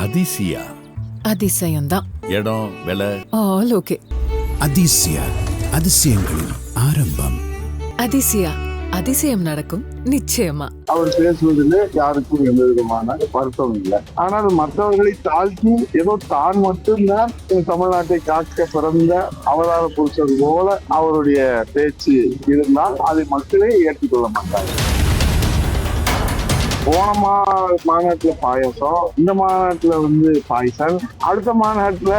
அதிசயா. அதிசயம்தான். இடம் விலை? All okay. அதிசய அதிசயங்களின் ஆரம்பம். அதிசயா அதிசயம் நடக்கும் நிச்சயமா. அவர் பேசுவதில் யாருக்கும் எந்த விதமான வருத்தம் இல்லை. ஆனால் மற்றவர்களை தாழ்த்தி ஏதோ தான் மட்டும்தான் தமிழ்நாட்டை காக்க பிறந்த அவதார புருஷர் போல அவருடைய பேச்சு இருந்தால் அதை மக்களே ஏற்றுக்கொள்ள மாட்டாங்க போன மா மாநாட்டுல பாயசம் இந்த மாநாட்டுல வந்து பாய்சன் அடுத்த மாநாட்டுல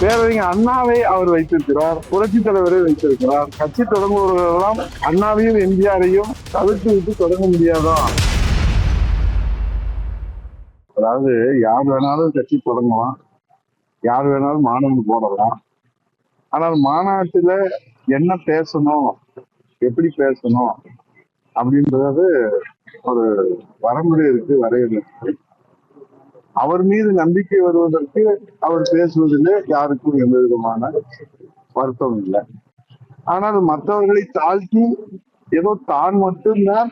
பேரறிஞர் அண்ணாவை அவர் வைத்திருக்கிறார் புரட்சி தலைவரை வைத்திருக்கிறார். கட்சி தொடங்குபவர்களெல்லாம் அண்ணாவையும் எம்ஜிஆரையும் தவிர்த்து விட்டு தொடங்க முடியாதா? அதாவது யார் வேணாலும் கட்சி தொடங்கலாம். யார் வேணாலும் மாணவன் போடலாம். ஆனால் மாநாட்டுல என்ன பேசணும்? எப்படி பேசணும்? அப்படின்றது ஒரு வரமுறை இருக்கு வரையறை அவர் மீது நம்பிக்கை வருவதற்கு அவர் பேசுவதில் யாருக்கும் எந்த விதமான வருத்தம் இல்லை. ஆனால் மற்றவர்களை தாழ்த்தி ஏதோ தான் மட்டும்தான்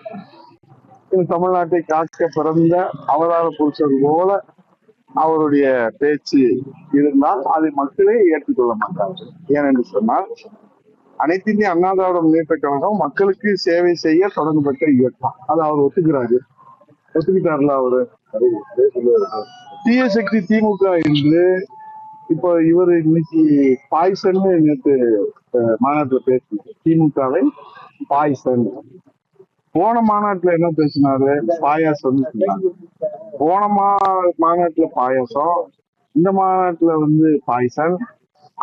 இந்த தமிழ்நாட்டை காக்க பிறந்த அவதார புருஷர் போல அவருடைய பேச்சு இருந்தால் அதை மக்களே ஏற்றுக்கொள்ள மாட்டார்கள். ஏனென்று சொன்னால் அனைத்து இந்திய அண்ணா திராவிட முன்னேற்ற கழகம் மக்களுக்கு சேவை செய்ய தொடங்கப்பட்ட இயக்கம். அதை அவர் ஒத்துக்கிறாரு. ஒத்துக்கிட்டார்ல அவரு? தீய சக்தி திமுக என்று இப்போ இவர் இன்னைக்கு பாய்சன் நேற்று மாநாட்டுல பேசினார். திமுகவை பாய்சன். போன மாநாட்டுல என்ன பேசினாரு? பாயாசம் போன மா மாநாட்டுல பாயாசம். இந்த மாநாட்டுல வந்து பாய்சன்.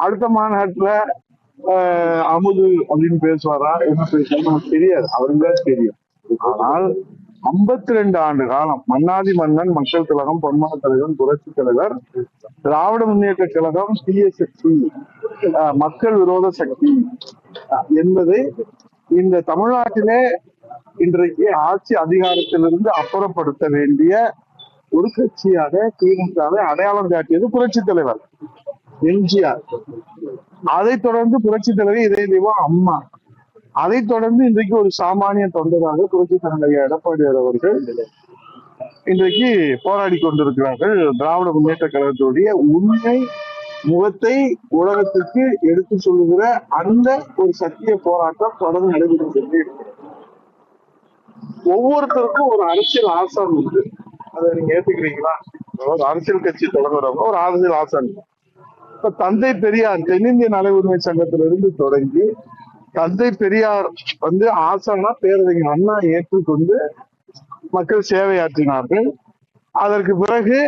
அடுத்த மாநாட்டுல அமுது அப்படின்னு பேசுவாரா? என்ன பேசுவாரு நமக்கு தெரியாது. அவருங்க தெரியும். ஆனால் 52 ரெண்டு ஆண்டு காலம் மன்னாதி மன்னன் மக்கள் கழகம் பொன்மா தலைவன் புரட்சி தலைவர் திராவிட முன்னேற்ற கழகம் தீய சக்தி மக்கள் விரோத சக்தி என்பதை இந்த தமிழ்நாட்டிலே இன்றைக்கு ஆட்சி அதிகாரத்திலிருந்து அப்புறப்படுத்த வேண்டிய ஒரு கட்சியாக திமுகவை அடையாளம் காட்டியது புரட்சி தலைவர். எம்ஜிஆர். அதைத் தொடர்ந்து புரட்சி தலைவர் இதய தெய்வம் அம்மா. அதைத் தொடர்ந்து இன்றைக்கு ஒரு சாமானிய தொண்டராக புரட்சி தலைவர் எடப்பாடி அவர்கள் இன்றைக்கு போராடி கொண்டிருக்கிறார்கள். திராவிட முன்னேற்ற கழகத்துடைய உண்மை முகத்தை உலகத்துக்கு எடுத்து சொல்லுகிற அந்த ஒரு சத்திய போராட்டம் தொடர்ந்து நடைபெற்று ஒவ்வொருத்தருக்கும் ஒரு அரசியல் ஆசான் உண்டு. அதை நீங்க ஏத்துக்கிறீங்களா? ஒரு அரசியல் கட்சி தொடங்குறவங்க ஒரு அரசியல் ஆசான். இப்ப தந்தை பெரியார் தென்னிந்திய நல உரிமை சங்கத்திலிருந்து தொடங்கி தந்தை பெரியார் வந்து ஆசானா பேரறிஞர் அண்ணா ஏற்றுக்கொண்டு மக்கள் சேவையாற்றினார்கள். அதற்கு பிறகு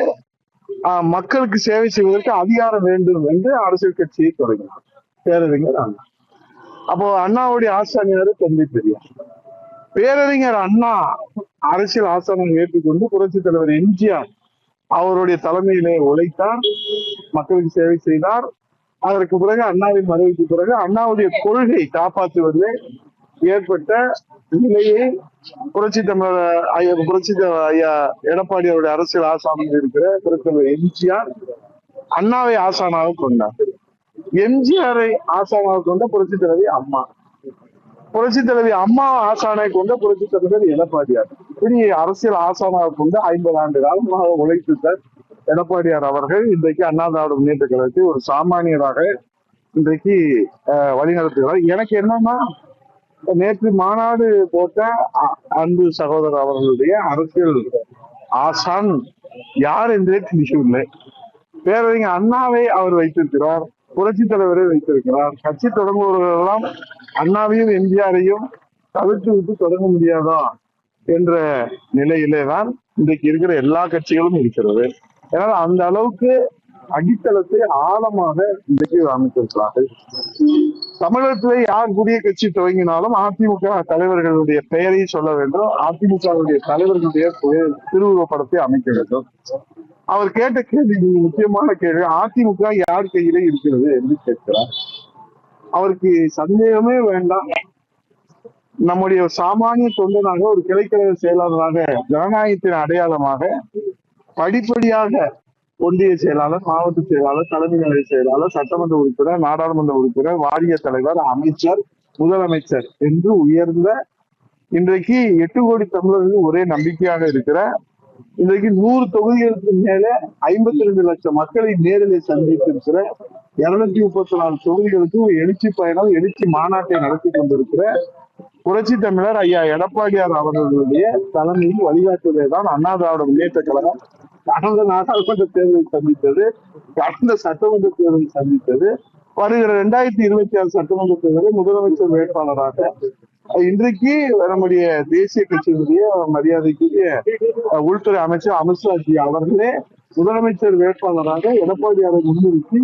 மக்களுக்கு சேவை செய்வதற்கு அதிகாரம் வேண்டும் என்று அரசியல் கட்சியை தொடங்கினார் பேரறிஞர் அண்ணா. அப்போ அண்ணாவுடைய ஆசானியார் தந்தை பெரியார். பேரறிஞர் அண்ணா அரசியல் ஆசானம் ஏற்றுக்கொண்டு புரட்சி தலைவர் எம்ஜிஆர் அவருடைய தலைமையிலே உழைத்தார். மக்களுக்கு சேவை செய்தார். அதற்கு பிறகு அண்ணாவின் மறைவுக்கு பிறகு அண்ணாவுடைய கொள்கை காப்பாற்றுவது ஏற்பட்ட நிலையை புரட்சி தமிழர் ஐயா புரட்சி ஐயா எடப்பாடி அவருடைய அரசியல் ஆசாமியில் இருக்கிற புரட்சி எம்ஜிஆர் அண்ணாவை ஆசானாக கொண்டார். எம்ஜிஆரை ஆசானாக கொண்ட புரட்சி தலைவி அம்மா. புரட்சி தலைவி அம்மா ஆசானை கொண்ட புரட்சி தலைவர் எடப்பாடியார். இப்படி அரசியல் ஆசானாக கொண்டு ஐம்பது ஆண்டு காலமாக உழைத்துட்டார் எடப்பாடியார் அவர்கள் இன்றைக்கு அண்ணா திராவிட முன்னேற்ற கழகத்தை ஒரு சாமானியராக இன்றைக்கு வழிநடத்துகிறார். எனக்கு என்னன்னா நேற்று மாநாடு போட்ட அன்பு சகோதரர் அவர்களுடைய அரசியல் ஆசான் யார் என்றே தெரியவில்லை பேரறிஞர் அண்ணாவை அவர் வைத்திருக்கிறார் புரட்சி தலைவரை வைத்திருக்கிறார். கட்சி தொடங்குபவர்களெல்லாம் அண்ணாவையும் எம்ஜிஆரையும் தவிர்த்து விட்டு தொடங்க முடியாதா என்ற நிலையிலே தான் இன்றைக்கு இருக்கிற எல்லா கட்சிகளும் இருக்கிறது. ஏன்னா அந்த அளவுக்கு அடித்தளத்தை ஆழமாக இன்றைக்கு அமைத்திருக்கிறார்கள் தமிழகத்திலே யார் புதிய கட்சி துவங்கினாலும் அதிமுக தலைவர்களுடைய பெயரை சொல்ல வேண்டும். அதிமுகவுடைய தலைவர்களுடைய திருவுருவப்படத்தை படத்தை அமைக்க வேண்டும். அவர் கேட்ட கேள்வி முக்கியமான கேள்வி அதிமுக யார் கையிலே இருக்கிறது என்று கேட்கிறார். அவருக்கு சந்தேகமே வேண்டாம். நம்முடைய சாமானிய தொண்டனாக ஒரு கிளைக்கழக செயலாளராக ஜனநாயகத்தின் அடையாளமாக படிப்படியாக ஒன்றிய செயலாளர் மாவட்ட செயலாளர் தலைமை நிலைய செயலாளர் சட்டமன்ற உறுப்பினர் நாடாளுமன்ற உறுப்பினர் வாரிய தலைவர் அமைச்சர் முதலமைச்சர் என்று உயர்ந்த இன்றைக்கு எட்டு கோடி தமிழர்கள் ஒரே நம்பிக்கையாக இருக்கிற இன்றைக்கு நூறு தொகுதிகளுக்கு மேல ஐம்பத்தி ரெண்டு லட்சம் மக்களை நேரில் சந்தித்திருக்கிற இருநூத்தி முப்பத்தி நாலு தொகுதிகளுக்கு எழுச்சி பயணம் எழுச்சி மாநாட்டை நடத்தி கொண்டிருக்கிற புரட்சி தமிழர் ஐயா எடப்பாடியார் அவர்களுடைய தலைமையில் வழிகாட்டுவதே தான் அண்ணா திராவிட முன்னேற்ற கழகம். கடந்த நாடாளுமன்ற தேர்தலை சந்தித்தது கடந்த சட்டமன்ற தேர்தலை சந்தித்தது வருகிற ரெண்டாயிரத்தி இருபத்தி ஆறு சட்டமன்ற தேர்தலில் முதலமைச்சர் வேட்பாளராக இன்றைக்கு நம்முடைய தேசிய கட்சியினுடைய மரியாதைக்குரிய அஹ், உள்துறை அமைச்சர் அமித்ஷாஜி அவர்களே முதலமைச்சர் வேட்பாளராக எடப்பாடியாரை முன்னிறுத்தி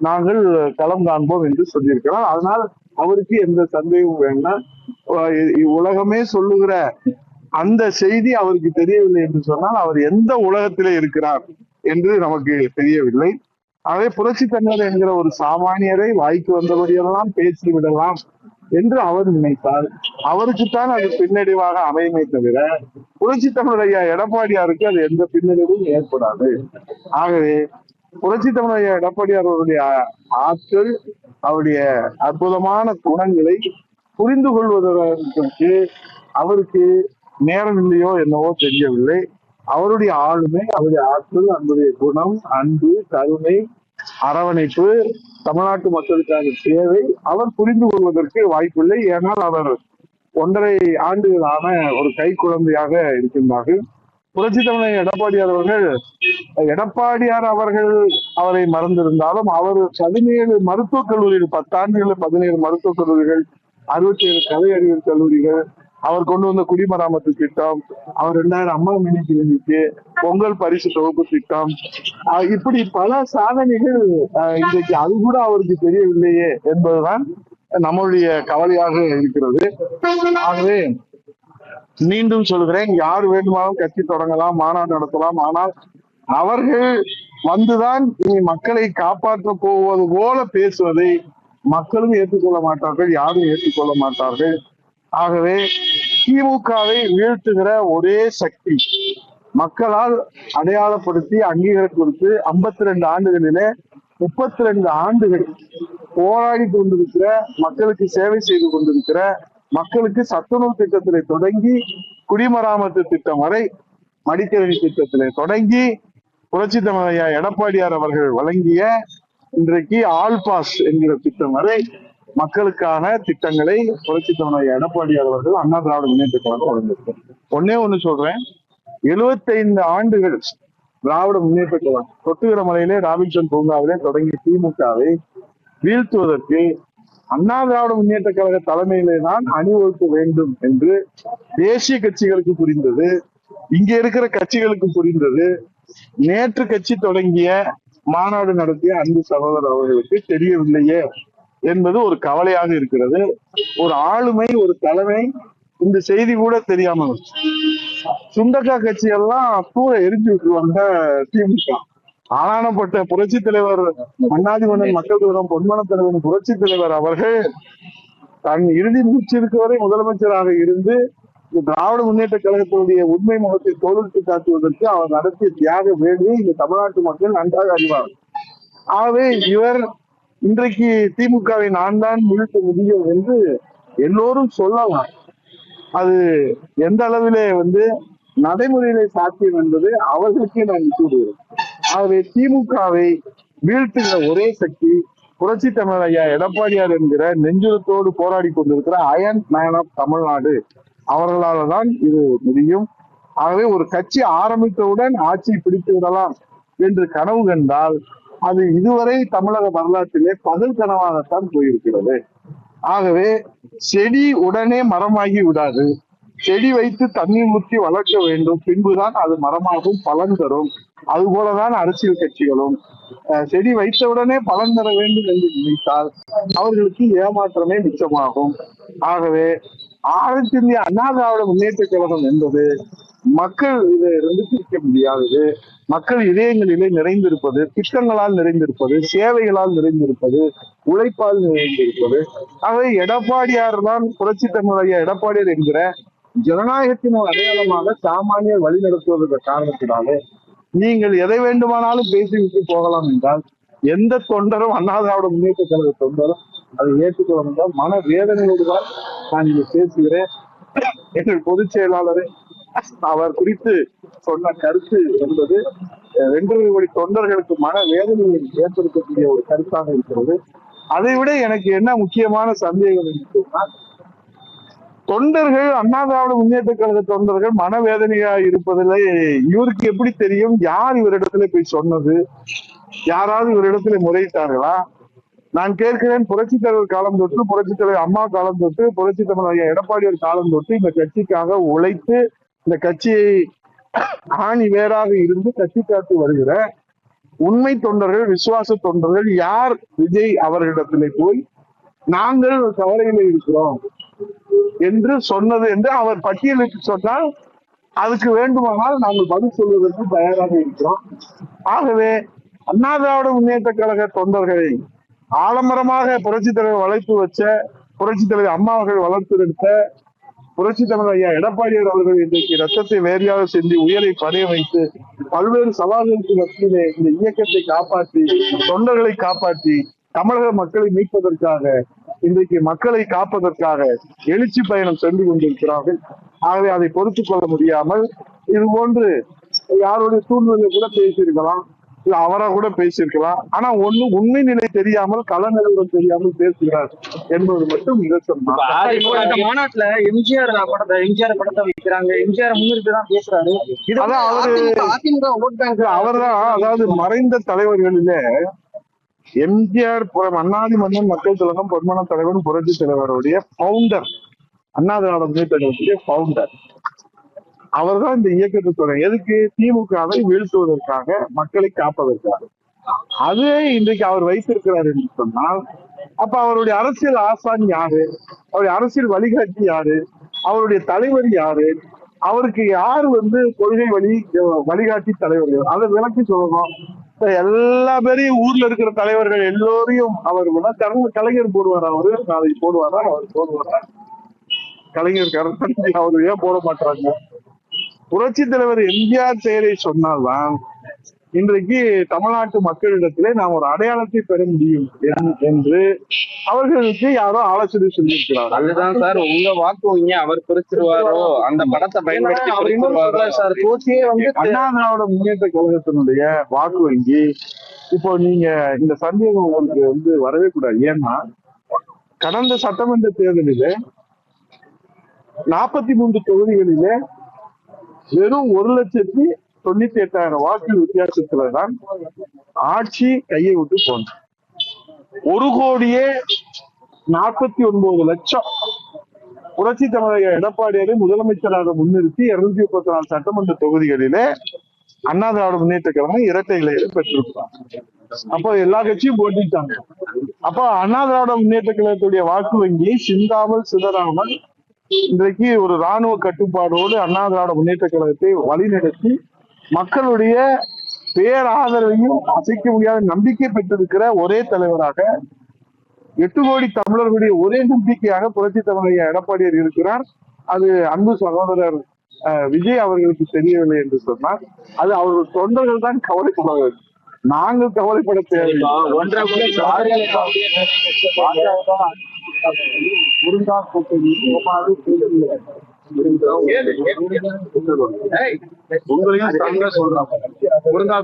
நாங்கள் களம் காண்போம் என்று சொல்லியிருக்கிறோம் அதனால் அவருக்கு எந்த சந்தேகமும் வேண்டாம். அஹ் உலகமே சொல்லுகிற அந்த செய்தி அவருக்கு தெரியவில்லை என்று சொன்னால் அவர் எந்த உலகத்திலே இருக்கிறார் என்று நமக்கு தெரியவில்லை. ஆகவே புரட்சி தமிழர் என்கிற ஒரு சாமானியரை வாய்க்கு வந்தபடியெல்லாம் பேசி விடலாம் என்று அவர் நினைத்தார். அவருக்குத்தான் அது பின்னடைவாக அமையுமே தவிர புரட்சி ஐயா எடப்பாடியாருக்கு அது எந்த பின்னடைவும் ஏற்படாது. ஆகவே புரட்சி ஐயா எடப்பாடியார் அவருடைய ஆற்றல் அவருடைய அற்புதமான குணங்களை புரிந்து கொள்வதற்கு அவருக்கு நேரம் இல்லையோ என்னவோ தெரியவில்லை. அவருடைய ஆளுமை அவருடைய ஆற்றல் அவருடைய குணம் அன்பு கருணை அரவணைப்பு தமிழ்நாட்டு மக்களுக்கான தேவை அவர் புரிந்து கொள்வதற்கு வாய்ப்பில்லை. ஏனால் அவர் ஒன்றரை ஆண்டுகளான ஒரு கை குழந்தையாக இருக்கின்றார்கள். புரட்சி தமிழர் எடப்பாடியார் அவர்கள் எடப்பாடியார் அவர்கள் அவரை மறந்திருந்தாலும் அவர் பதினேழு மருத்துவக் கல்லூரிகள் பத்தாண்டுகளில் பதினேழு மருத்துவக் கல்லூரிகள் அறுபத்தி ஏழு கலை அறிவியல் கல்லூரிகள் அவர் கொண்டு வந்த குடிமராமத்து திட்டம் அவர் ரெண்டாயிரம் அம்மா மினி கிளினிக்கு பொங்கல் பரிசு தொகுப்பு திட்டம். இப்படி பல சாதனைகள் இன்றைக்கு அது கூட அவருக்கு தெரியவில்லையே என்பதுதான் நம்மளுடைய கவலையாக இருக்கிறது. ஆகவே மீண்டும் சொல்கிறேன் யார் வேண்டுமானாலும் கட்சி தொடங்கலாம் மாநாடு நடத்தலாம் ஆனால் அவர்கள் வந்துதான் இனி மக்களை காப்பாற்ற போவது போல பேசுவதை மக்களும் ஏற்றுக்கொள்ள மாட்டார்கள் யாரும் ஏற்றுக்கொள்ள மாட்டார்கள். ஆகவே திமுகவை வீழ்த்துகிற ஒரே சக்தி. மக்களால் அடையாளப்படுத்தி அங்கீகாரம் கொடுத்து ஐம்பத்தி ரெண்டு ஆண்டுகளிலே முப்பத்தி ரெண்டு ஆண்டுகள் போராடி கொண்டிருக்கிற மக்களுக்கு சேவை செய்து கொண்டிருக்கிற மக்களுக்கு சத்துணவு திட்டத்திலே தொடங்கி குடிமராமத்து திட்டம் வரை மடிக்கணினி திட்டத்திலே தொடங்கி புரட்சி தமிழையா எடப்பாடியார் அவர்கள் வழங்கிய இன்றைக்கு ஆல் பாஸ் என்கிற திட்டம் வரை மக்களுக்கான திட்டங்களை புரட்சி தலைவர் எடப்பாடி அவர்கள் அண்ணா திராவிட முன்னேற்ற கழகம் வழங்கியிருக்கிறார் ஒன்னே ஒண்ணு சொல்றேன். 75 ஆண்டுகள் திராவிட முன்னேற்ற கழகம் தொட்டுகிரமலையிலே ராபின்சன் பூங்காவிலே தொடங்கிய திமுகவை வீழ்த்துவதற்கு அண்ணா திராவிட முன்னேற்ற கழக தலைமையிலே தான் அணிவகுக்க வேண்டும் என்று தேசிய கட்சிகளுக்கு புரிந்தது. இங்க இருக்கிற கட்சிகளுக்கு புரிந்தது. நேற்று கட்சி தொடங்கிய மாநாடு நடத்திய அன்பு சகோதரர் அவர்களுக்கு தெரியவில்லையே. என்பது ஒரு கவலையாக இருக்கிறது. ஒரு ஆளுமை ஒரு தலைமை இந்த செய்தி கூட தெரியாம இருந்துச்சு. சுண்டக்கா கட்சி எல்லாம் தூர எரிஞ்சு விட்டுருவாங்க திமுக ஆளானப்பட்ட புரட்சி தலைவர் மன்னாதிமன்னன் மக்கள் தூரம் பொன்மன தலைவன் புரட்சி தலைவர் அவர்கள் தன் இறுதி மூச்சிற்கு வரை முதலமைச்சராக இருந்து இந்த திராவிட முன்னேற்ற கழகத்தினுடைய உண்மை முகத்தை தோலுக்கு காட்டுவதற்கு அவர் நடத்திய தியாக வேலையை இந்த தமிழ்நாட்டு மக்கள் நன்றாக அறிவார்கள். ஆகவே இவர் இன்றைக்கு திமுகவை நான் தான் முழுக்க முடியும் என்று எல்லோரும் சொல்லலாம். அது எந்த அளவிலே வந்து நடைமுறையிலே சாத்தியம் என்பது அவர்களுக்கே நான் கூறுகிறேன் ஆகவே திமுகவை வீழ்த்துகிற ஒரே சக்தி புரட்சி தமிழர் ஐயா எடப்பாடியார் என்கிற நெஞ்சுரத்தோடு போராடி கொண்டிருக்கிற அயன் மேன் ஆஃப் தமிழ்நாடு. அவர்களால தான் இது முடியும். ஆகவே ஒரு கட்சி ஆரம்பித்தவுடன் ஆட்சியை பிடித்து விடலாம் என்று கனவு கண்டால் அது இதுவரை தமிழக வரலாற்றிலே பகல் கனவாகத்தான் போயிருக்கிறது. ஆகவே செடி உடனே மரமாகி விடாது. செடி வைத்து தண்ணீர் ஊற்றி வளர்க்க வேண்டும். பின்புதான் அது மரமாகும் பலன் தரும். அது போலதான் அரசியல் கட்சிகளும் செடி வைத்தவுடனே பலன் தர வேண்டும் என்று நினைத்தால் அவர்களுக்கு ஏமாற்றமே மிச்சமாகும். ஆகவே ஆரஞ்சு இந்திய அண்ணா திராவிட முன்னேற்ற கழகம் என்பது மக்கள் இதிலிருந்து பிரிக்க முடியாதது. மக்கள் இதயங்களிலே நிறைந்திருப்பது திட்டங்களால் நிறைந்திருப்பது சேவைகளால் நிறைந்திருப்பது உழைப்பால் நிறைந்திருப்பது. ஆகவே எடப்பாடியார் தான் புரட்சி தமிழைய எடப்பாடியார் என்கிற ஜனநாயகத்தின் ஒரு அடையாளமாக சாமானியர் வழி நடத்துவதற்கு காரணத்தினாலே நீங்கள் எதை வேண்டுமானாலும் பேசிவிட்டு போகலாம் என்றால் எந்த தொண்டரும் அண்ணா திராவிட முன்னேற்ற கழக தொண்டரும் அதை ஏற்றுக்கொள்ள மன வேதனையோடு தான் நான் இங்கே பேசுகிறேன். எங்கள் பொதுச் செயலாளரை அவர் குறித்து சொன்ன கருத்து என்பது ரெண்டு ரெண்டரை கோடி தொண்டர்களுக்கு மன வேதனையை ஏற்படுத்தக்கூடிய ஒரு கருத்தாக இருக்கிறது. அதை விட எனக்கு என்ன முக்கியமான சந்தேகம் என்று சொன்னால் தொண்டர்கள் அண்ணா திராவிட முன்னேற்ற கழக தொண்டர்கள் மனவேதனையா இருப்பதில் இவருக்கு எப்படி தெரியும்? யார் இவரிடத்துல போய் சொன்னது? யாராவது இவரிடத்துல முறையிட்டார்களா? நான் கேட்கிறேன் புரட்சி தலைவர் காலம் தொட்டு புரட்சி தலைவர் அம்மா காலம் தொட்டு புரட்சி தமிழ் ஐயா எடப்பாடியார் காலம் தொட்டு இந்த கட்சிக்காக உழைத்து இந்த கட்சியை ஆணி வேறாக இருந்து கட்சி காத்து வருகிற உண்மை தொண்டர்கள் விசுவாச தொண்டர்கள் யார்? விஜய் அவர்களிடத்திலே போய் நாங்கள் கவலையில இருக்கிறோம் என்று சொன்னது என்று அவர் பட்டியலுக்கு சொன்னால் அதுக்கு வேண்டுமானால் நாங்கள் பதில் சொல்வதற்கு தயாராக இருக்கிறோம். ஆகவே அண்ணா திராவிட முன்னேற்ற கழக தொண்டர்களை ஆலமரமாக புரட்சி தலைவர் வளைத்து வச்ச புரட்சி தலைவர் அம்மாவர்கள் வளர்த்தெடுத்த புரட்சி தமிழ் ஐயா எடப்பாடியார் அவர்கள் இன்றைக்கு ரத்தத்தை வேறையாக சென்று உயிரை பணைய வைத்து பல்வேறு சவால்களுக்கு மத்தியிலே இந்த இயக்கத்தை காப்பாற்றி தொண்டர்களை காப்பாற்றி தமிழக மக்களை மீட்பதற்காக இன்றைக்கு மக்களை காப்பதற்காக எழுச்சி பயணம் சென்று கொண்டிருக்கிறார்கள். ஆகவே அதை பொறுத்துக் கொள்ள முடியாமல் இது போன்று யாருடைய சூழ்நிலை கூட பேசியிருக்கலாம். அவரா கூட பேசியிருக்கலாம். ஆனா ஒண்ணு உண்மை நிலை தெரியாமல் கள நிலவரம் தெரியாமல் பேசுகிறார் என்பது மட்டும் நிதர்சனம். மாநாட்டுல எம்ஜிஆர் படத்தை எம்ஜிஆர் படத்தை வைக்கிறாங்க. எம்ஜிஆர் தான் பேசுறாரு. அதான் அவரு- அவர்தான் அதாவது மறைந்த தலைவர்களிலே எம்ஜிஆர் அண்ணாதி மன்னன் மக்கள் திலகம் பொன்மன தலைவன் புரட்சி தலைவருடைய பவுண்டர் அண்ணா திராவிட முன்னேற்ற கழகத்துடைய அவர் அவர்தான் இந்த இயக்கத்தை தொடங்க எதுக்கு? திமுகவை வீழ்த்துவதற்காக மக்களை காப்பதற்காக. அதே இன்றைக்கு அவர் வைத்திருக்கிறார் என்று சொன்னால் அப்ப அவருடைய அரசியல் ஆசான் யாரு? அவருடைய அரசியல் வழிகாட்டி யாரு? அவருடைய தலைவர் யாரு? அவருக்கு யார் வந்து கொள்கை வழி வழிகாட்டி தலைவர் அதை விளக்கி சொல்லணும். எல்லா பேரையும் ஊர்ல இருக்கிற தலைவர்கள் எல்லோரையும் அவர் கலைஞர் கலைஞர் போடுவார் அவரு? நாளைக்கு போடுவாரா? அவர் போடுவாரா? கலைஞர் கருத்து அவர் ஏன் போட மாட்டாங்க? புரட்சி தலைவர் எம்ஜிஆர் பெயரை சொன்னால்தான் இன்றைக்கு தமிழ்நாட்டு மக்களிடத்திலே நாம் ஒரு அடையாளத்தை பெற முடியும் என்- என்று அவர்களுக்கு யாரோ ஆலோசனை சொல்லியிருக்கிறார் அதுதான் சார் உங்க வாக்கு வங்கி அவர் பிரிச்சிருவாரோ அந்த படத்தை பயன்படுத்தி சார் கோச்சியே வந்து அண்ணா திராவிட முன்னேற்ற கழகத்தினுடைய வாக்கு வங்கி இப்போ நீங்க இந்த சந்தேகம் உங்களுக்கு வந்து வரவே கூடாது. ஏன்னா கடந்த சட்டமன்ற தேர்தலிலே நாற்பத்தி மூன்று தொகுதிகளிலே வெறும் ஒரு லட்சத்தி தொண்ணூத்தி எட்டாயிரம் வாக்கு வித்தியாசத்துல தான் ஆட்சி கையை விட்டு போனது. ஒரு கோடியே நாற்பத்தி ஒன்பது லட்சம். புரட்சி தமிழக எடப்பாடியாரை முதலமைச்சராக முன்னிறுத்தி இருநூத்தி முப்பத்தி நாலு சட்டமன்ற தொகுதிகளிலே அண்ணா திராவிட முன்னேற்ற கழகம் இரட்டை இலையில பெற்றிருப்பாங்க அப்போ எல்லா கட்சியும் போட்டிட்டாங்க. அப்போ அண்ணா திராவிட முன்னேற்ற கழகத்துடைய வாக்கு வங்கி சிந்தாமல் சிதறாமல் இன்றைக்கு ஒரு ராணுவ கட்டுப்பாடோடு அண்ணா திராவிட முன்னேற்ற கழகத்தை வழிநடத்தி மக்களுடைய பேராதரவையும் அசைக்க முடியாத நம்பிக்கை பெற்றிருக்கிற ஒரே தலைவராக எட்டு கோடி தமிழர்களுடைய ஒரே நம்பிக்கையாக புரட்சி தமிழக எடப்பாடியார் இருக்கிறார். அது அன்பு சகோதரர் விஜய் அவர்களுக்கு தெரியவில்லை என்று சொன்னார். அது அவர்கள் தொண்டர்கள் தான் கவலைப்பட வேண்டும் நாங்கள் கவலைப்பட தேவையில்லை. முருங்கா கூட்டணி முருங்கா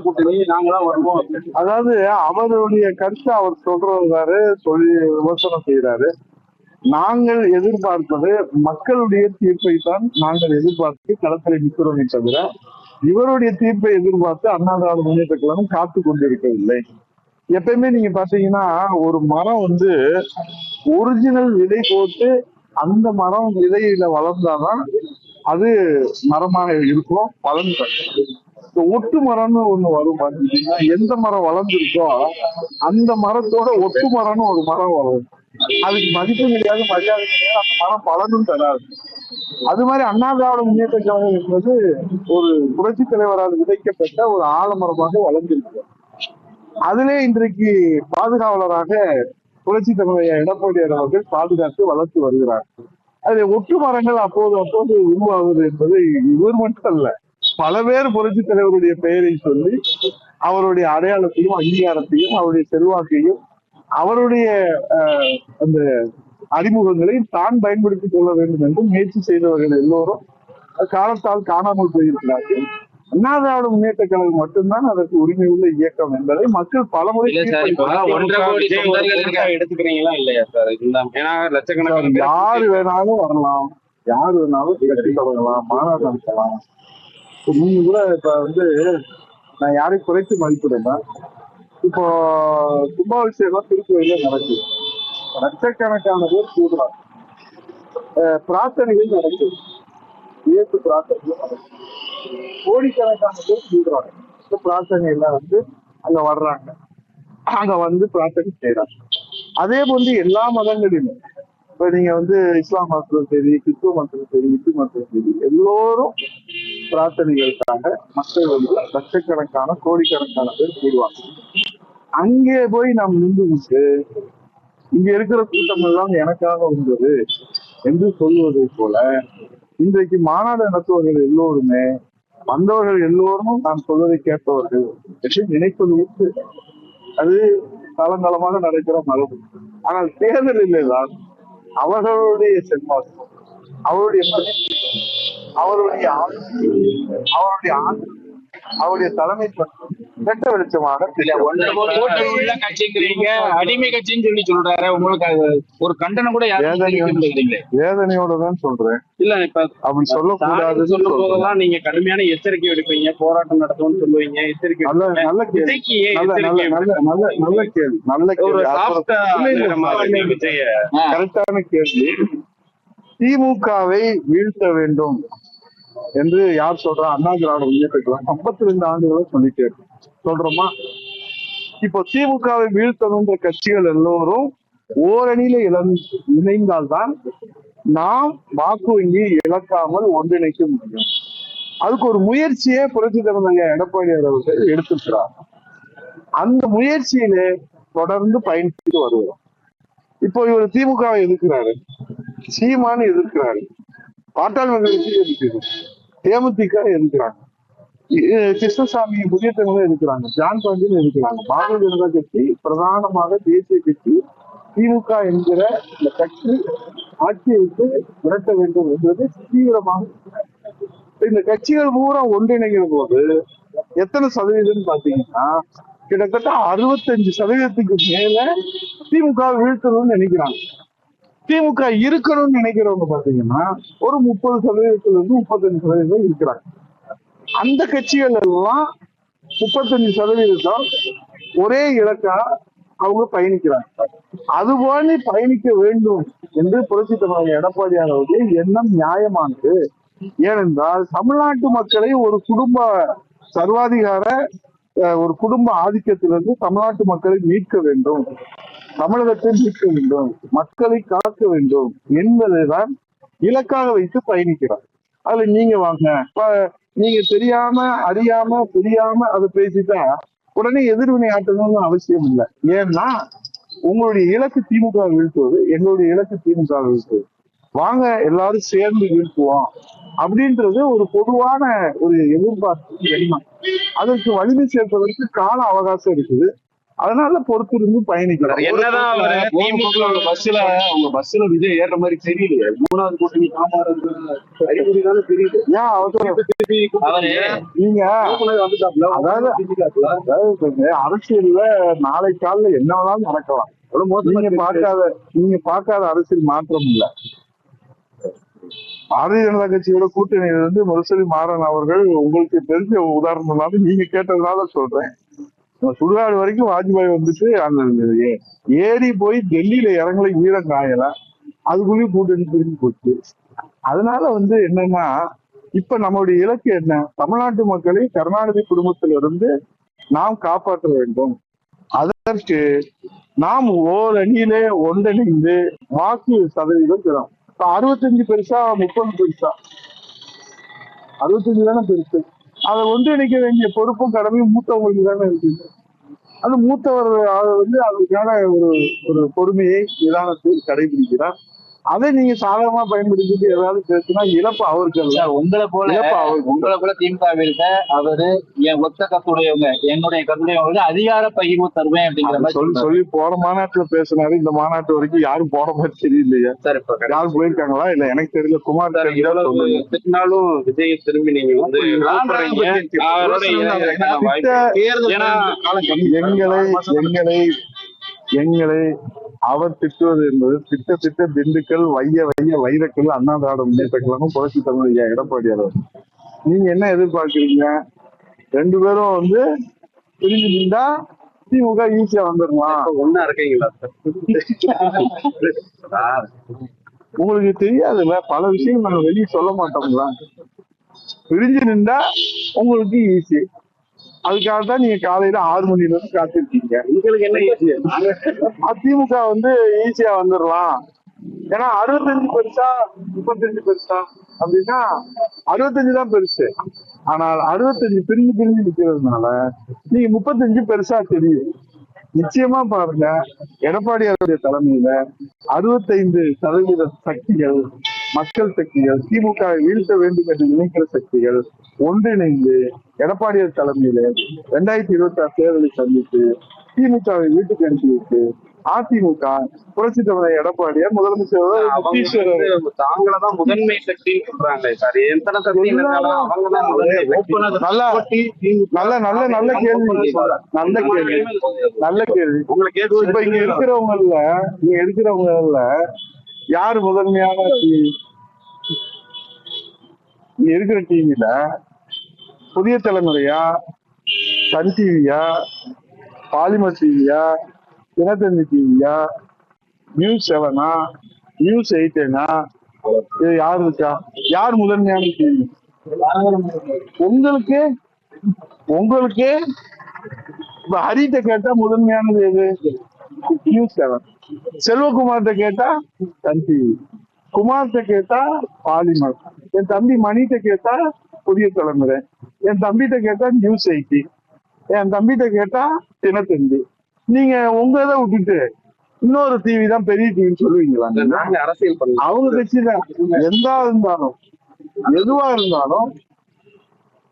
வருவோம் அதாவது அவருடைய கருத்தை அவர் சொல்றாரு சொல்லி விமர்சனம் செய்யறாரு நாங்கள் எதிர்பார்ப்பது மக்களுடைய தீர்ப்பை தான் நாங்கள் எதிர்பார்த்து களத்தில் நிற்கிறோமே தவிர இவருடைய தீர்ப்பை எதிர்பார்த்து அண்ணாதிராவிட முன்னேற்ற கழகம் காத்து கொண்டிருக்கவில்லை. எப்பயுமே நீங்க பாத்தீங்கன்னா ஒரு மரம் வந்து ஒரிஜினல் விதை போட்டு அந்த மரம் விதையில வளர்ந்தாதான் அது மரமாக இருக்கும் பலன் இந்த ஒட்டு மரம்னு ஒண்ணு வரும் பாத்தீங்கன்னா எந்த மரம் வளர்ந்துருக்கோ அந்த மரத்தோட ஒட்டு மரம்னு ஒரு மரம் வரும். அதுக்கு மதிப்பு கிடையாது மரியாதை கிடையாது அந்த மரம் பலனும் தராது. அது மாதிரி அண்ணா திராவிட முன்னேற்ற கழகம் என்பது ஒரு புரட்சி தலைவரால் விதைக்கப்பட்ட ஒரு ஆலமரமாக வளர்ந்திருக்கு. அதிலே இன்றைக்கு பாதுகாவலராக புரட்சி தமிழைய எடப்பாடியார் அவர்கள் பாதுகாத்து வளர்த்து வருகிறார். அதில் ஒட்டு மரங்கள் அப்போது அப்போது உருவாகுது என்பது இவர் மட்டும் அல்ல பல பேர் புரட்சி தலைவருடைய பெயரை சொல்லி அவருடைய அடையாளத்தையும் அங்கீகாரத்தையும் அவருடைய செல்வாக்கையும் அவருடைய அஹ், அந்த அறிமுகங்களை தான் பயன்படுத்திக் கொள்ள வேண்டும் என்று முயற்சி செய்தவர்கள் எல்லோரும் காலத்தால் காணாமல் போயிருக்கிறார்கள். அண்ணா திராவிட முன்னேற்ற கழகம் மட்டும்தான் அதற்கு உரிமை உள்ள இயக்கம் என்பதை மக்கள் பலமுறை எடுத்துக்கிறீங்களா இல்லையா சார்? இந்த ஏன்னா லட்சக்கணக்கான யாரு வேணாலும் வரலாம். யாரு வேணாலும் கட்சி தொடங்கலாம் மாநாடு நடத்தலாம். நீங்க கூட இப்ப வந்து நான் யாரையும் குறைத்து மதிப்பிடுங்க இப்போ கும்பாபிஷேகம் திருக்கோயில நடக்குது. லட்சக்கணக்கான பேர் கூடுறாங்க. பிரார்த்தனைகள் நடக்குது. இயேசு பிரார்த்தனைகள் நடக்குது. கோடிக்கணக்கான பேர் சொல்றாங்க இந்த பிரார்த்தனை எல்லாம் வந்து அங்க வர்றாங்க. அங்க வந்து பிரார்த்தனை செய்யறாங்க அதே போன்று எல்லா மதங்களிலும் இப்ப நீங்க வந்து இஸ்லாம் மதத்திலும் சரி கிறிஸ்துவ மதத்திலும் சரி இந்து மதத்திலும் சரி எல்லோரும் பிரார்த்தனைகளுக்காக மக்கள் வந்து லட்சக்கணக்கான கோடிக்கணக்கான பேர் கூடுவாங்க அங்கே போய் நாம் நின்று விட்டு இங்க இருக்கிற கூட்டம் எல்லாம் எனக்காக உண்டது என்று சொல்வதை போல இன்றைக்கு மாநாடு நடத்துவர்கள் எல்லோருமே வந்தவர்கள் எல்லோரும் நான் சொல்வதை கேட்பவர்கள் என்று நினைப்பது உண்டு. அது காலங்காலமாக நடக்கிற மரபு. ஆனால் தேர்தலிலே தான் அவர்களுடைய செல்வாக்கு அவருடைய அவருடைய அவருடைய ஆட்சி அவருடைய தலைமை பண்பு வெட்ட வெளிச்சமாக உள்ள கட்சிங்கிறீங்க. அடிமை கட்சின்னு சொல்லி சொல்றாரு. உங்களுக்கு ஒரு கண்டனம் கூட யாரும் வேதனை தெரிவிக்க மாட்டேங்கிறீங்களே வேதனையோட தான் சொல்றேன். இல்ல இப்ப அப்படி சொல்லக்கூடாதுன்னு சொல்லும். போதெல்லாம் நீங்க கடுமையான எச்சரிக்கை விடுப்பீங்க போராட்டம் நடத்தும்னு சொல்லுவீங்க. எச்சரிக்கை நல்ல. நல்ல கேள்வி. நல்ல நல்ல எச்சரிக்கை நல்ல நல்ல நல்ல கேள்வி. நல்ல ஒரு கேள்வி. கரெக்டான கேள்வி. திமுகவை வீழ்த்த வேண்டும். என்று யார் சொல்றா? அண்ணா திராவிட முன்னேற்ற ஐம்பத்தி ரெண்டு ஆண்டுகளும் சொல்லிட்டே இருக்கு. சொல்றோமா? இப்போ திமுகவை வீழ்த்தணுன்ற கட்சிகள் எல்லோரும் ஓரணியில இழந் இணைந்தால்தான் நாம் வாக்கு வங்கி இழக்காமல் ஒன்றிணைக்க முடியும். அதுக்கு ஒரு முயற்சியே புரட்சி தலைவர் எடப்பாடி அவர்கள் எடுத்திருக்கிறார். அந்த முயற்சியிலே தொடர்ந்து பயன்பட்டு வருகிறோம். இப்போ இவர் திமுகவை எதிர்க்கிறாரு. சீமானு எதிர்க்கிறாரு. பாட்டாளி மக்கள் தேமுதிக இருக்கிறாங்க கிருஷ்ணசாமி புதிய தமிழ் எதிர்க்கிறாங்க. ஜான் பாண்டியன் இருக்கிறாங்க பாரதிய ஜனதா கட்சி பிரதானமாக தேசிய கட்சி திமுக என்கிற இந்த கட்சி ஆட்சியை விட்டு விரட்ட வேண்டும் என்பது தீவிரமாக இந்த கட்சிகள் பூரா ஒன்றிணைகிற போது எத்தனை சதவீதம் பாத்தீங்கன்னா கிட்டத்தட்ட அறுபத்தஞ்சு சதவீதத்துக்கு மேல திமுக வீழ்த்தணும்னு நினைக்கிறாங்க. திமுக இருக்கணும்னு நினைக்கிறவங்க பாத்தீங்கன்னா ஒரு முப்பது சதவீதத்துல இருந்து முப்பத்தஞ்சு சதவீதம் இருக்கிறாங்க. அந்த கட்சிகள் எல்லாம் முப்பத்தஞ்சு சதவீதம் ஒரே இலக்கா அவங்க பயணிக்கிறாங்க. அதுபோல பயணிக்க வேண்டும் என்று புரட்சி தலைவர் எடப்பாடியார் அவர்கள் எண்ணம் நியாயமானது. ஏனென்றால் தமிழ்நாட்டு மக்களை ஒரு குடும்ப சர்வாதிகார அஹ், ஒரு குடும்ப ஆதிக்கத்திலிருந்து தமிழ்நாட்டு மக்களை மீட்க வேண்டும். தமிழகத்தை மீட்க வேண்டும் மக்களை காக்க வேண்டும் என்பதைதான் இலக்காக வைத்து பயணிக்கிறார். அதுல நீங்க வாங்க. இப்ப நீங்க தெரியாம அறியாம புரியாம அதை பேசிட்டா உடனே எதிர்வினை ஆட்டணும்னு அவசியம் இல்லை. ஏன்னா உங்களுடைய இலக்கு திமுக வீழ்த்துவது எங்களுடைய இலக்கு திமுக வீழ்த்துவது. வாங்க எல்லாரும் சேர்ந்து வீழ்த்துவோம் அப்படின்றது ஒரு பொதுவான ஒரு எதிர்பார்ப்பு. எண்ணம் அதற்கு வலிமை சேர்ப்பதற்கு கால அவகாசம் இருக்குது. அதனால பொறுத்திருந்து பயணிக்கலாம் என்னதான் உங்க பஸ்ல உங்க பஸ்ல விஜய் ஏற மாதிரி தெரியலையே. மூணாவது கூட்டணி அறிகுறி தானே தெரியுது. ஏன் அவசரம்? நீங்க அதாவது அரசியல்ல நாளை காலைல என்ன வேணாலும் நடக்கலாம் நீங்க பார்க்காத நீங்க பார்க்காத அரசியல் மாற்றம் இல்ல. பாரதிய ஜனதா கட்சியோட கூட்டணியில இருந்து முரசொலி மாறன் அவர்கள் உங்களுக்கு தெரிஞ்ச உதாரணம்னால நீங்க கேட்டதுனால சொல்றேன். சுடுகாடு வரைக்கும் வாஜ்பாய் வந்துட்டு அந்த ஏறி போய் டெல்லியில இறங்கலை வீரம் காயல. அதுக்குள்ளேயும் கூட்டணி பிரிஞ்சு போச்சு. அதனால வந்து என்னன்னா இப்ப நம்மளுடைய இலக்கு என்ன? தமிழ்நாட்டு மக்களை கருணாநிதி குடும்பத்திலிருந்து நாம் காப்பாற்ற வேண்டும். அதற்கு நாம் ஓர் அணியிலே ஒன்றிணைந்து வாக்கு சதவீதம் பெறும். இப்ப அறுபத்தஞ்சு பெருசா முப்பது பெருசா? அறுபத்தஞ்சு தானே பெருசு? அதை ஒன்றிணைக்க வேண்டிய பொறுப்பும் கடமையும் மூத்தவங்களுக்கு தானே இருக்கு. அந்த மூத்தவர் அதை வந்து அதற்கான ஒரு ஒரு பொறுமையை நிதானத்தை கடைபிடிக்கிறார். அதை நீங்க சாதகமா பயன்படுத்திட்டு ஏதாவது பேசுனா இழப்பு அவருக்கு சார் உங்களை போல உங்களை போல திமுகவில்க அவரு என் ஒத்த கத்துடையவங்க என்னுடைய கத்துடையவங்க அதிகார பகிர்வு தருவேன் அப்படிங்கிற மாதிரி சொல்லி. சொல்லி போற மாநாட்டுல பேசினாரு. இந்த மாநாட்டு வரைக்கும் யாரும் போற மாதிரி தெரியலையா. சார் யாரும் போயிருக்காங்களா? இல்ல எனக்கு தெரியல. குமார். திட்டினாலும் விஜய் திரும்பி நீங்க வந்து எங்களை எங்களை எங்களை அவர் திட்டுவது என்பது திட்ட திட்ட திண்டுக்கல் வைய வைய வைரக்கல் அண்ணா திராவிட முன்னேற்ற கழகம் புரட்சி தமிழ் ஐயா எடப்பாடியார் அவர். நீங்க என்ன எதிர்பார்க்கறீங்க? ரெண்டு பேரும் வந்து பிரிஞ்சு நின்றா திமுக ஈஸியா வந்துடலாம் ஒண்ணா இருக்கீங்களா? சார் உங்களுக்கு தெரியாதுல்ல பல விஷயங்கள் நாங்க வெளியே சொல்ல மாட்டோம்ல. பிரிஞ்சு நின்றா உங்களுக்கு ஈஸி. அதுக்காக தான் நீங்க காலையில ஆறு மணில இருந்து காத்திருக்கீங்க. உங்களுக்கு என்ன ஈஸி அதிமுக வந்து ஈஸியா வந்துடலாம் ஏன்னா அறுபத்தஞ்சு பெருசா முப்பத்தஞ்சு பெருசா அப்படின்னா அறுபத்தஞ்சு தான் பெருசு. ஆனால் அறுபத்தஞ்சு பிரிஞ்சு பிரிஞ்சு நிக்கிறதுனால நீங்க முப்பத்தஞ்சு பெருசா தெரியும் நிச்சயமா பாருங்க எடப்பாடியாருடைய தலைமையில அறுபத்தைந்து சதவீத சக்திகள் மக்கள் சக்திகள் திமுக வீழ்த்த வேண்டும் என்று நினைக்கிற சக்திகள் ஒன்றிணைந்து எடப்பாடியார் தலைமையில ரெண்டாயிரத்தி இருபத்தி ஆறு தேர்தலை சந்தித்து திமுகவை வீட்டுக்கு அனுப்பி விட்டு அதிமுக புரட்சி தமிழர் எடப்பாடியார் முதலமைச்சர் தாங்களதான் முதன்மை சக்தின்னு சொல்றாங்க. சார் எத்தனை சக்தி இருந்தாலும் அவங்க தான் முதன்மை சக்தி. நல்ல நல்ல நல்ல கேள்வி. நல்ல கேள்வி. நல்ல கேள்வி. உங்களுக்கு இப்ப இங்க இருக்கிறவங்கல்ல இங்க இருக்கிறவங்கல்ல யாரு முதன்மையான டீம்? இங்க இருக்கிற டிவில புதிய தலைமுறையா சன் டிவியா பாலிமர் டிவியா தினத்தந்தி டிவியா நியூஸ் செவனா நியூஸ் எயிட்டேனா? இது யார் இருக்கா? யார் முதன்மையான டிவி உங்களுக்கு உங்களுக்கு இப்ப ஹரிட்ட கேட்டா முதன்மையானது எது? News seven. செல்வகுமார்கிட்ட கேட்டா சன் டிவி. குமார்கிட்ட கேட்டா பாலிமர். என் தம்பி மணிட்ட கேட்டா புதிய தலைமுறை. என் தம்பிட்ட கேட்டா நியூஸ் எயிட்டி என் தம்பிட்ட கேட்டா தினத்தந்தி. நீங்க உங்க இதை விட்டுட்டு இன்னொரு டிவி தான் பெரிய டிவின்னு சொல்லுவீங்களா? நீங்க? அரசியல் பண்ணலாம் அவங்க கட்சி தான் எந்தா இருந்தாலும் எதுவா இருந்தாலும்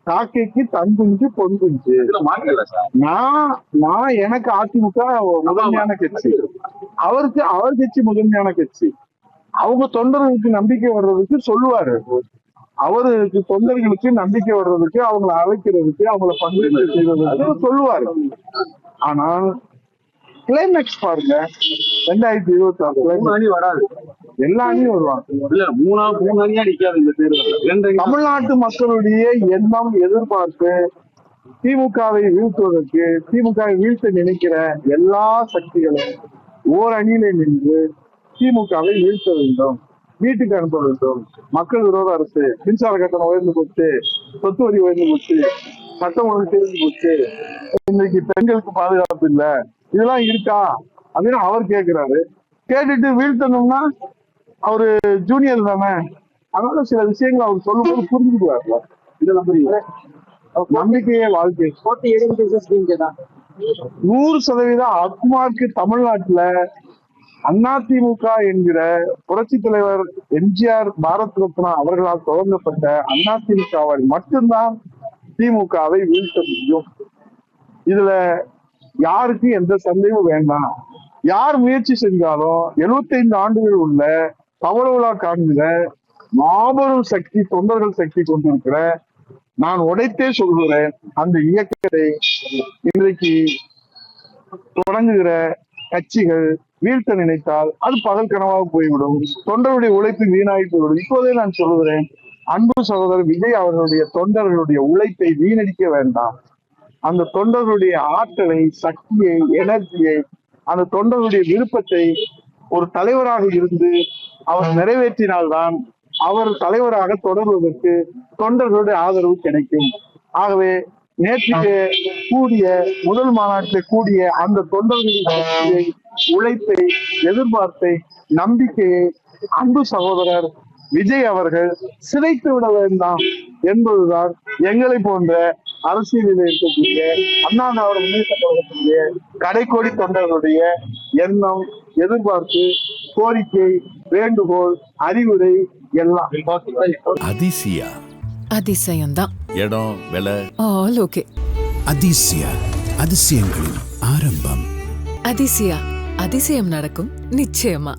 காக்கைக்கு தன் குஞ்சு பொன் குஞ்சு. இதுல மாற்றல சார். நான் நான் எனக்கு அதிமுக முதன்மையான கட்சி. அவருக்கு அவர் கட்சி முதன்மையான கட்சி. அவங்க தொண்டர்களுக்கு நம்பிக்கை வர்றதுக்கு சொல்லுவாரு. அவருக்கு தொண்டர்களுக்கு நம்பிக்கை வர்றதுக்கு அவங்கள அழைக்கிறதுக்கு அவங்கள பங்கேற்க செய்வதற்கு சொல்லுவாரு. ஆனால் கிளைமேக்ஸ் பாருங்க. ரெண்டாயிரத்தி இருபத்தி ஆறு மூணு அணி வராது. எல்லா அணியும் வருவாங்க. இல்ல மூணா மூணு அணியா நிக்காது இந்த தேர்தல் தமிழ்நாட்டு மக்களுடைய எண்ணம் எதிர்பார்ப்பு திமுகவை வீழ்த்துவதற்கு திமுகவை வீழ்த்த நினைக்கிற எல்லா சக்திகளும் ஓர் அணியிலே நின்று திமுகவை வீழ்த்த வேண்டும். வீட்டுக்கு அனுப்ப வேண்டும். மக்கள் விரோத அரசு மின்சார கட்டணம் உயர்ந்து போச்சு சொத்து வரி உயர்ந்து போச்சு சட்டம் ஒழுங்கு தெரிஞ்சு போச்சு. இன்னைக்கு பெண்களுக்கு பாதுகாப்பு இல்ல. இதெல்லாம் இருக்கா? அப்படின்னு அவர் கேக்குறாரு. கேட்டுட்டு வீழ்த்தணும்னா அவரு ஜூனியர் தானே. அதனால சில விஷயங்கள் அவர் சொல்லும்போது புரிஞ்சுக்குவார்ல. இதை நம்புறீங்க நம்பிக்கையே வாழ்க்கை. நூறு சதவீதம் அக்மார்க்கு தமிழ்நாட்டுல அதிமுக என்கிற புரட்சி தலைவர் எம்ஜிஆர் பாரத் ரத்னா அவர்களால் தொடங்கப்பட்ட அதிமுகவால் மட்டும்தான் திமுகவை வீழ்த்த முடியும். இதுல யாருக்கு எந்த சந்தேகமும் வேண்டாம். யார் முயற்சி செஞ்சாலும் 75 ஆண்டுகள் உள்ள தமிழ காண்கிற மாபெரும் சக்தி தொண்டர்கள் சக்தி கொண்டிருக்கிற நான் உடைத்தே சொல்கிறேன் அந்த இயக்கத்தை இன்றைக்கு தொடங்குகிற கட்சிகள் வீழ்த்த நினைத்தால் அது பகல் கனவாக போய்விடும். தொண்டருடைய உழைப்பு வீணாகி போய்விடும். இப்போதே நான் சொல்லுகிறேன் அன்பு சகோதரர் விஜய் அவர்களுடைய தொண்டர்களுடைய உழைப்பை வீணடிக்க வேண்டாம். அந்த தொண்டர்களுடைய ஆற்றலை சக்தியை எனர்ஜியை அந்த தொண்டர்களுடைய விருப்பத்தை ஒரு தலைவராக இருந்து அவர் நிறைவேற்றினால்தான் அவர் தலைவராக தொடர்வதற்கு தொண்டர்களுடைய ஆதரவு கிடைக்கும். ஆகவே நேற்று கூடிய முதல் மாநாட்டில் கூடிய அந்த தொண்டர்களின் உழைப்பை எதிர்பார்ப்பை நம்பிக்கையை அன்பு சகோதரர் விஜய் அவர்கள் சிதைத்து விட வேண்டாம் என்பதுதான் எங்களை போன்ற அரசியலில் இருக்கக்கூடிய அண்ணா திராவிட முன்னேற்ற கழகத்தினுடைய கடைக்கோடி தொண்டர்களுடைய எண்ணம் எதிர்பார்ப்பு கோரிக்கை வேண்டுகோள் அறிவுரை எல்லாம். அதிசயா. அதிசயம்தான். இடம் விலை. All okay. அதிசயா அதிசயங்களின் ஆரம்பம். அதிசயா. அதிசயம் நடக்கும் நிச்சயமா